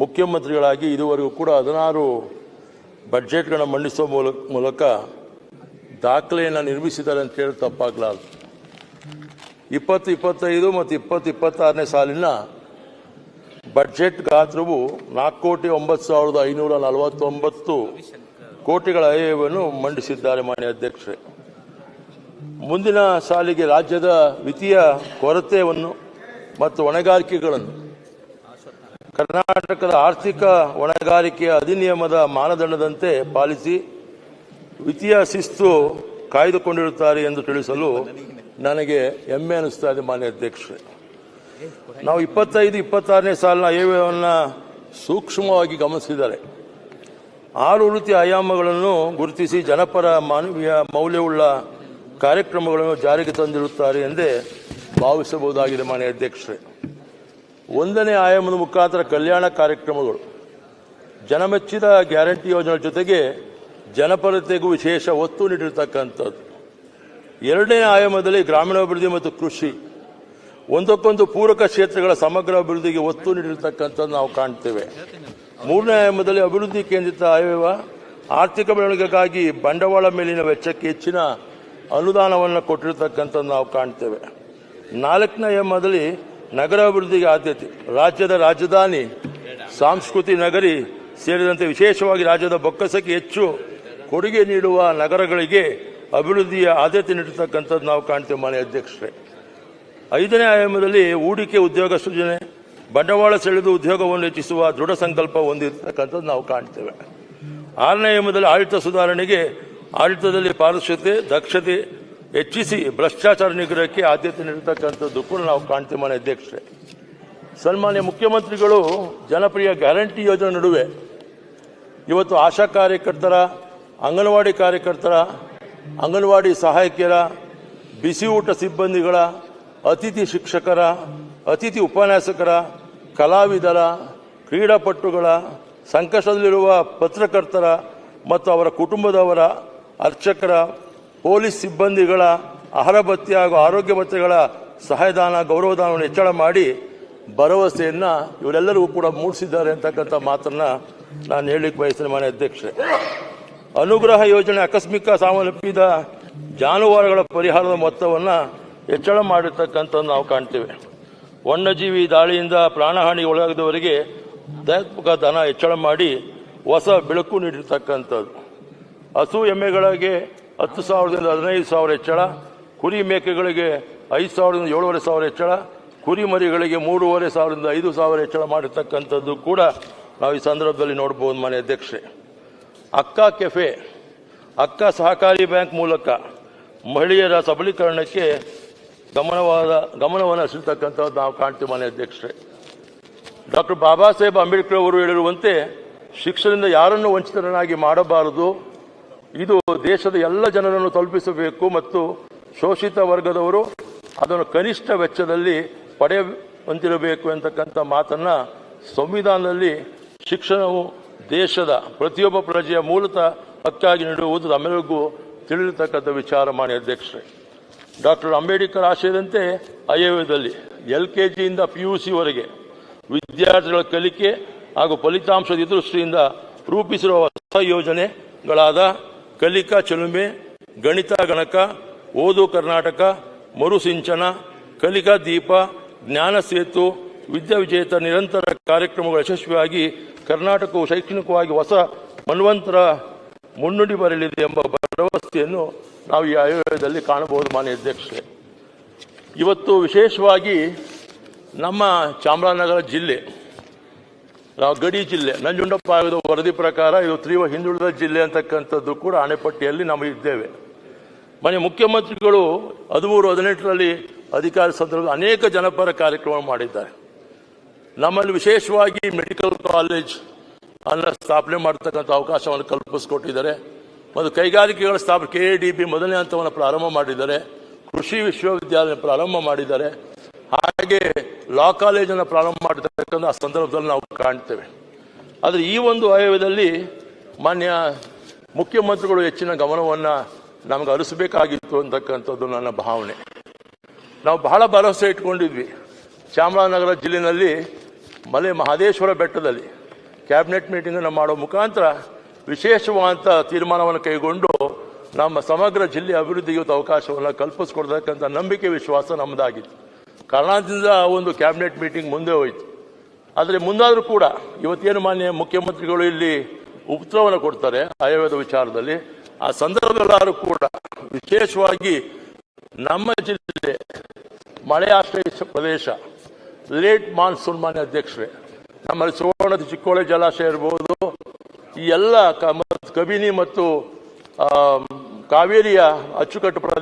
ಮುಖ್ಯಮಂತ್ರಿಗಳಾಗಿ ಇದುವರೆಗೂ ಕೂಡ ಹದಿನಾರು ಬಡ್ಜೆಟ್ಗಳನ್ನು ಮಂಡಿಸುವ ಮೂಲಕ ಮೂಲಕ ದಾಖಲೆಯನ್ನು ನಿರ್ಮಿಸಿದ್ದಾರೆ ಅಂತ ಹೇಳಿ ತಪ್ಪಾಗಲಾರದು. ಇಪ್ಪತ್ತು, ಇಪ್ಪತ್ತೈದು ಮತ್ತು ಇಪ್ಪತ್ತು ಇಪ್ಪತ್ತಾರನೇ ಸಾಲಿನ ಬಜೆಟ್ ಗಾತ್ರವು ನಾಲ್ಕು ಕೋಟಿ ಒಂಬತ್ತು ಸಾವಿರದ ಐನೂರ ನಲವತ್ತೊಂಬತ್ತು ಕೋಟಿಗಳ ಆಯವನ್ನು ಮಂಡಿಸಿದ್ದಾರೆ ಮಾನ್ಯ ಅಧ್ಯಕ್ಷರೇ. ಮುಂದಿನ ಸಾಲಿಗೆ ರಾಜ್ಯದ ವಿತ್ತೀಯ ಕೊರತೆಯನ್ನು ಮತ್ತು ಹೊಣೆಗಾರಿಕೆಗಳನ್ನು ಕರ್ನಾಟಕದ ಆರ್ಥಿಕ ಹೊಣೆಗಾರಿಕೆಯ ಅಧಿನಿಯಮದ ಮಾನದಂಡದಂತೆ ಪಾಲಿಸಿ ವಿತ್ತೀಯ ಶಿಸ್ತು ಕಾಯ್ದುಕೊಂಡಿರುತ್ತಾರೆ ಎಂದು ತಿಳಿಸಲು ನನಗೆ ಹೆಮ್ಮೆ ಅನಿಸ್ತಾ ಇದೆ, ಮಾನ್ಯ ಅಧ್ಯಕ್ಷರೇ. ನಾವು ಇಪ್ಪತ್ತೈದು, ಇಪ್ಪತ್ತಾರನೇ ಸಾಲಿನ ಆಯವ್ಯವನ್ನು ಸೂಕ್ಷ್ಮವಾಗಿ ಗಮನಿಸಿದ್ದಾರೆ ಆರು ವೃತ್ತಿ ಆಯಾಮಗಳನ್ನು ಗುರುತಿಸಿ ಜನಪರ ಮಾನವೀಯ ಮೌಲ್ಯವುಳ್ಳ ಕಾರ್ಯಕ್ರಮಗಳನ್ನು ಜಾರಿಗೆ ತಂದಿರುತ್ತಾರೆ ಎಂದೇ ಭಾವಿಸಬಹುದಾಗಿದೆ, ಮಾನ್ಯ ಅಧ್ಯಕ್ಷರೇ. ಒಂದನೇ ಆಯಾಮದ ಮುಖಾಂತರ ಕಲ್ಯಾಣ ಕಾರ್ಯಕ್ರಮಗಳು. ಜನಮೆಚ್ಚಿದ ಗ್ಯಾರಂಟಿ ಯೋಜನೆ ಜೊತೆಗೆ ಜನಪರತೆಗೂ ವಿಶೇಷ ಒತ್ತು ನೀಡಿರ್ತಕ್ಕಂಥದ್ದು. ಎರಡನೇ ಆಯಾಮದಲ್ಲಿ ಗ್ರಾಮೀಣಾಭಿವೃದ್ಧಿ ಮತ್ತು ಕೃಷಿ. ಒಂದಕ್ಕೊಂದು ಪೂರಕ ಕ್ಷೇತ್ರಗಳ ಸಮಗ್ರ ಅಭಿವೃದ್ಧಿಗೆ ಒತ್ತು ನೀಡಿರ್ತಕ್ಕಂಥದ್ದು ನಾವು ಕಾಣ್ತೇವೆ. ಮೂರನೇ ಆಯಾಮದಲ್ಲಿ ಅಭಿವೃದ್ಧಿ ಕೇಂದ್ರಿತ ಆಯವ್ಯವ ಆರ್ಥಿಕ ಬೆಳವಣಿಗೆಗಾಗಿ ಬಂಡವಾಳ ಮೇಲಿನ ವೆಚ್ಚಕ್ಕೆ ಹೆಚ್ಚಿನ ಅನುದಾನವನ್ನು ಕೊಟ್ಟಿರತಕ್ಕಂಥದ್ದು ನಾವು ಕಾಣ್ತೇವೆ. ನಾಲ್ಕನೇ ಆಯಾಮದಲ್ಲಿ ನಗರ ಅಭಿವೃದ್ಧಿಗೆ ಆದ್ಯತೆ. ರಾಜ್ಯದ ರಾಜಧಾನಿ, ಸಾಂಸ್ಕೃತಿ ನಗರಿ ಸೇರಿದಂತೆ ವಿಶೇಷವಾಗಿ ರಾಜ್ಯದ ಬೊಕ್ಕಸಕ್ಕೆ ಹೆಚ್ಚು ಕೊಡುಗೆ ನೀಡುವ ನಗರಗಳಿಗೆ ಅಭಿವೃದ್ಧಿಯ ಆದ್ಯತೆ ನೀಡತಕ್ಕಂಥದ್ದು ನಾವು ಕಾಣ್ತೇವೆ ಮಾನ್ಯ ಅಧ್ಯಕ್ಷರೇ. ಐದನೇ ಆಯಾಮದಲ್ಲಿ ಹೂಡಿಕೆ ಉದ್ಯೋಗ ಸೃಜನೆ, ಬಂಡವಾಳ ಸೆಳೆದು ಉದ್ಯೋಗವನ್ನು ಹೆಚ್ಚಿಸುವ ದೃಢ ಸಂಕಲ್ಪ ಹೊಂದಿರತಕ್ಕಂಥದ್ದು ನಾವು ಕಾಣ್ತೇವೆ. ಆರನೇ ಆಯಾಮದಲ್ಲಿ ಆಡಳಿತ ಸುಧಾರಣೆಗೆ ಆಡಳಿತದಲ್ಲಿ ಪಾರದರ್ಶತೆ ದಕ್ಷತೆ ಹೆಚ್ಚಿಸಿ ಭ್ರಷ್ಟಾಚಾರ ನಿಗ್ರಹಕ್ಕೆ ಆದ್ಯತೆ ನೀಡತಕ್ಕಂಥದ್ದು ಕೂಡ ನಾವು ಕಾಣ್ತೀವಿ ಮಾನ್ಯ ಅಧ್ಯಕ್ಷರೇ. ಸನ್ಮಾನ್ಯ ಮುಖ್ಯಮಂತ್ರಿಗಳು ಜನಪ್ರಿಯ ಗ್ಯಾರಂಟಿ ಯೋಜನೆ ನಡುವೆ ಇವತ್ತು ಆಶಾ ಕಾರ್ಯಕರ್ತರ, ಅಂಗನವಾಡಿ ಕಾರ್ಯಕರ್ತರ, ಅಂಗನವಾಡಿ ಸಹಾಯಕಿಯರ, ಬಿಸಿ ಊಟ ಸಿಬ್ಬಂದಿಗಳ, ಅತಿಥಿ ಶಿಕ್ಷಕರ, ಅತಿಥಿ ಉಪನ್ಯಾಸಕರ, ಕಲಾವಿದರ, ಕ್ರೀಡಾಪಟುಗಳ, ಸಂಕಷ್ಟದಲ್ಲಿರುವ ಪತ್ರಕರ್ತರ ಮತ್ತು ಅವರ ಕುಟುಂಬದವರ ಅರ್ಚಕರ ಪೊಲೀಸ್ ಸಿಬ್ಬಂದಿಗಳ ಆಹಾರ ಭತ್ಯೆ ಹಾಗೂ ಆರೋಗ್ಯ ಭತ್ಯೆಗಳ ಸಹಾಯದಾನ ಗೌರವದಾನವನ್ನು ಹೆಚ್ಚಳ ಮಾಡಿ ಭರವಸೆಯನ್ನು ಇವರೆಲ್ಲರಿಗೂ ಕೂಡ ಮೂಡಿಸಿದ್ದಾರೆ ಅಂತಕ್ಕಂಥ ಮಾತನ್ನು ನಾನು ಹೇಳಿಕ್ಕೆ ಬಯಸ್ತೇನೆ ಮಾನ್ಯ ಅಧ್ಯಕ್ಷರೇ. ಅನುಗ್ರಹ ಯೋಜನೆ ಆಕಸ್ಮಿಕ ಸಾವನ್ನಪ್ಪಿದ ಜಾನುವಾರುಗಳ ಪರಿಹಾರದ ಮೊತ್ತವನ್ನು ಹೆಚ್ಚಳ ಮಾಡಿರ್ತಕ್ಕಂಥದ್ದು ನಾವು ಕಾಣ್ತೇವೆ. ವನ್ಯಜೀವಿ ದಾಳಿಯಿಂದ ಪ್ರಾಣಹಾನಿ ಒಳಗಾದವರಿಗೆ ದಯಾತ್ಮಕ ಧನ ಹೆಚ್ಚಳ ಮಾಡಿ ಹೊಸ ಬೆಳಕು ನೀಡಿರ್ತಕ್ಕಂಥದ್ದು. ಹಸು ಎಮ್ಮೆಗಳಿಗೆ ಹತ್ತು ಸಾವಿರದಿಂದ ಹದಿನೈದು ಸಾವಿರ ಹೆಚ್ಚಳ, ಕುರಿ ಮೇಕೆಗಳಿಗೆ ಐದು ಸಾವಿರದಿಂದ ಏಳುವರೆ ಸಾವಿರ ಹೆಚ್ಚಳ, ಕುರಿ ಮರಿಗಳಿಗೆ ಮೂರುವರೆ ಸಾವಿರದಿಂದ ಐದು ಸಾವಿರ ಹೆಚ್ಚಳ ಮಾಡಿರ್ತಕ್ಕಂಥದ್ದು ಕೂಡ ನಾವು ಈ ಸಂದರ್ಭದಲ್ಲಿ ನೋಡ್ಬೋದು ಮನೆ ಅಧ್ಯಕ್ಷೆ ಅಕ್ಕ ಕೆಫೆ, ಅಕ್ಕ ಸಹಕಾರಿ ಬ್ಯಾಂಕ್ ಮೂಲಕ ಮಹಿಳೆಯರ ಸಬಲೀಕರಣಕ್ಕೆ ಗಮನವಾದ, ಗಮನವನ್ನು ಹರಿಸಿರ್ತಕ್ಕಂಥದ್ದು ನಾವು ಕಾಣ್ತೀವಿ ಮನೆ ಅಧ್ಯಕ್ಷರೇ. ಡಾಕ್ಟರ್ ಬಾಬಾ ಸಾಹೇಬ್ ಅಂಬೇಡ್ಕರ್ ಅವರು ಹೇಳಿರುವಂತೆ, ಶಿಕ್ಷಣದಿಂದ ಯಾರನ್ನು ವಂಚಿತರನ್ನಾಗಿ ಮಾಡಬಾರದು ಇದು ದೇಶದ ಎಲ್ಲ ಜನರನ್ನು ತಲುಪಿಸಬೇಕು ಮತ್ತು ಶೋಷಿತ ವರ್ಗದವರು ಅದನ್ನು ಕನಿಷ್ಠ ವೆಚ್ಚದಲ್ಲಿ ಪಡೆಯುವಂತಿರಬೇಕು ಅಂತಕ್ಕಂಥ ಮಾತನ್ನ ಸಂವಿಧಾನದಲ್ಲಿ ಶಿಕ್ಷಣವು ದೇಶದ ಪ್ರತಿಯೊಬ್ಬ ಪ್ರಜೆಯ ಮೂಲತಃ ಹಕ್ಕಾಗಿ ನೀಡುವುದು ನಮ್ಮೆಲ್ಲರಿಗೂ ತಿಳಿಯತಕ್ಕಂಥ ವಿಚಾರ ಮಾಡಿ ಅಧ್ಯಕ್ಷರೇ. ಡಾಕ್ಟರ್ ಅಂಬೇಡ್ಕರ್ ಆಶಯದಂತೆ ಅಯೋಧ್ಯದಲ್ಲಿ ಎಲ್ ಕೆ ಜಿಯಿಂದ ಪಿ ಯು ಸಿವರೆಗೆ ವಿದ್ಯಾರ್ಥಿಗಳ ಕಲಿಕೆ ಹಾಗೂ ಫಲಿತಾಂಶದ ದೃಷ್ಟಿಯಿಂದ ರೂಪಿಸಿರುವ ಹೊಸ ಯೋಜನೆಗಳಾದ ಕಲಿಕಾ ಚಲುಮೆ ಗಣಿತ ಗಣಕ, ಓದು ಕರ್ನಾಟಕ ಮರುಸಿಂಚನ ಕಲಿಕಾ ದೀಪ, ಜ್ಞಾನ ಸೇತು ವಿದ್ಯಾವಿಜೇತ ನಿರಂತರ ಕಾರ್ಯಕ್ರಮಗಳು ಯಶಸ್ವಿಯಾಗಿ ಕರ್ನಾಟಕವು ಶೈಕ್ಷಣಿಕವಾಗಿ ಹೊಸ ಮನ್ವಂತರ ಮುನ್ನುಡಿ ಬರಲಿದೆ ಎಂಬ ಭರವಸೆಯನ್ನು ನಾವು ಈ ಆಯೋಗದಲ್ಲಿ ಕಾಣಬಹುದು, ಮಾನ್ಯ ಅಧ್ಯಕ್ಷರೇ. ಇವತ್ತು ವಿಶೇಷವಾಗಿ ನಮ್ಮ ಚಾಮರಾಜನಗರ ಜಿಲ್ಲೆ ನಾವು ಗಡಿ ಜಿಲ್ಲೆ, ನಂಜುಂಡಪ್ಪ ಆಯೋಗದ ವರದಿ ಪ್ರಕಾರ ಇದು ತೀವ್ರ ಹಿಂದುಳಿದ ಜಿಲ್ಲೆ ಅಂತಕ್ಕಂಥದ್ದು ಕೂಡ ಅಣೆಪಟ್ಟಿಯಲ್ಲಿ ನಾವು ಇದ್ದೇವೆ. ಮನೆ ಮುಖ್ಯಮಂತ್ರಿಗಳು ಹದಿಮೂರು, ಹದಿನೆಂಟರಲ್ಲಿ ಅಧಿಕಾರ ಸಂದರ್ಭದಲ್ಲಿ ಅನೇಕ ಜನಪರ ಕಾರ್ಯಕ್ರಮ ಮಾಡಿದ್ದಾರೆ. ನಮ್ಮಲ್ಲಿ ವಿಶೇಷವಾಗಿ ಮೆಡಿಕಲ್ ಕಾಲೇಜ್ ಅನ್ನ ಸ್ಥಾಪನೆ ಮಾಡತಕ್ಕಂಥ ಅವಕಾಶವನ್ನು ಕಲ್ಪಿಸಿಕೊಟ್ಟಿದ್ದಾರೆ. ಮತ್ತು ಕೈಗಾರಿಕೆಗಳ ಸ್ಥಾಪನೆ ಕೆ ಎ ಡಿ ಬಿ ಮೊದಲನೇ ಹಂತವನ್ನು ಪ್ರಾರಂಭ ಮಾಡಿದ್ದಾರೆ. ಕೃಷಿ ವಿಶ್ವವಿದ್ಯಾಲಯ ಪ್ರಾರಂಭ ಮಾಡಿದ್ದಾರೆ. ಹಾಗೆ ಲಾ ಕಾಲೇಜನ್ನು ಪ್ರಾರಂಭ ಮಾಡಿರ್ತಕ್ಕಂಥ ಆ ಸಂದರ್ಭದಲ್ಲಿ ನಾವು ಕಾಣ್ತೇವೆ. ಆದರೆ ಈ ಒಂದು ಆಯವ್ಯದಲ್ಲಿ ಮಾನ್ಯ ಮುಖ್ಯಮಂತ್ರಿಗಳು ಹೆಚ್ಚಿನ ಗಮನವನ್ನು ನಮಗೆ ಅರಿಸಬೇಕಾಗಿತ್ತು ಅಂತಕ್ಕಂಥದ್ದು ನನ್ನ ಭಾವನೆ. ನಾವು ಬಹಳ ಭರವಸೆ ಇಟ್ಕೊಂಡಿದ್ವಿ. ಚಾಮರಾಜನಗರ ಜಿಲ್ಲೆಯಲ್ಲಿ ಮಲೆ ಮಹದೇಶ್ವರ ಬೆಟ್ಟದಲ್ಲಿ ಕ್ಯಾಬಿನೆಟ್ ಮೀಟಿಂಗನ್ನು ಮಾಡೋ ಮುಖಾಂತರ ವಿಶೇಷವಾದಂಥ ತೀರ್ಮಾನವನ್ನು ಕೈಗೊಂಡು ನಮ್ಮ ಸಮಗ್ರ ಜಿಲ್ಲೆ ಅಭಿವೃದ್ಧಿಗೆ ಅವಕಾಶವನ್ನು ಕಲ್ಪಿಸ್ಕೊಡ್ತಕ್ಕಂಥ ನಂಬಿಕೆ ವಿಶ್ವಾಸ ನಮ್ಮದಾಗಿತ್ತು. ಕಾರಣದಿಂದ ಒಂದು ಕ್ಯಾಬಿನೆಟ್ ಮೀಟಿಂಗ್ ಮುಂದೆ ಹೋಯಿತು. ಆದರೆ ಮುಂದಾದರೂ ಕೂಡ ಇವತ್ತೇನು ಮಾನ್ಯ ಮುಖ್ಯಮಂತ್ರಿಗಳು ಇಲ್ಲಿ ಉತ್ತರವನ್ನು ಕೊಡ್ತಾರೆ ಆಯುರ್ವೇದ ವಿಚಾರದಲ್ಲಿ, ಆ ಸಂದರ್ಭದಲ್ಲಾದರೂ ಕೂಡ ವಿಶೇಷವಾಗಿ ನಮ್ಮ ಜಿಲ್ಲೆ ಮಳೆ ಆಶ್ರಯ ಪ್ರದೇಶ, ಲೇಟ್ ಮಾನ್ಸೂನ್ ಮಾನ್ಯ ಅಧ್ಯಕ್ಷರೇ, ನಮ್ಮಲ್ಲಿ ಸುವರ್ಣದ ಚಿಕ್ಕೋಳೆ ಜಲಾಶಯ ಇರ್ಬೋದು, ಈ ಎಲ್ಲ ಕಬಿನಿ ಮತ್ತು ಕಾವೇರಿಯ ಅಚ್ಚುಕಟ್ಟು ಪ್ರದೇಶ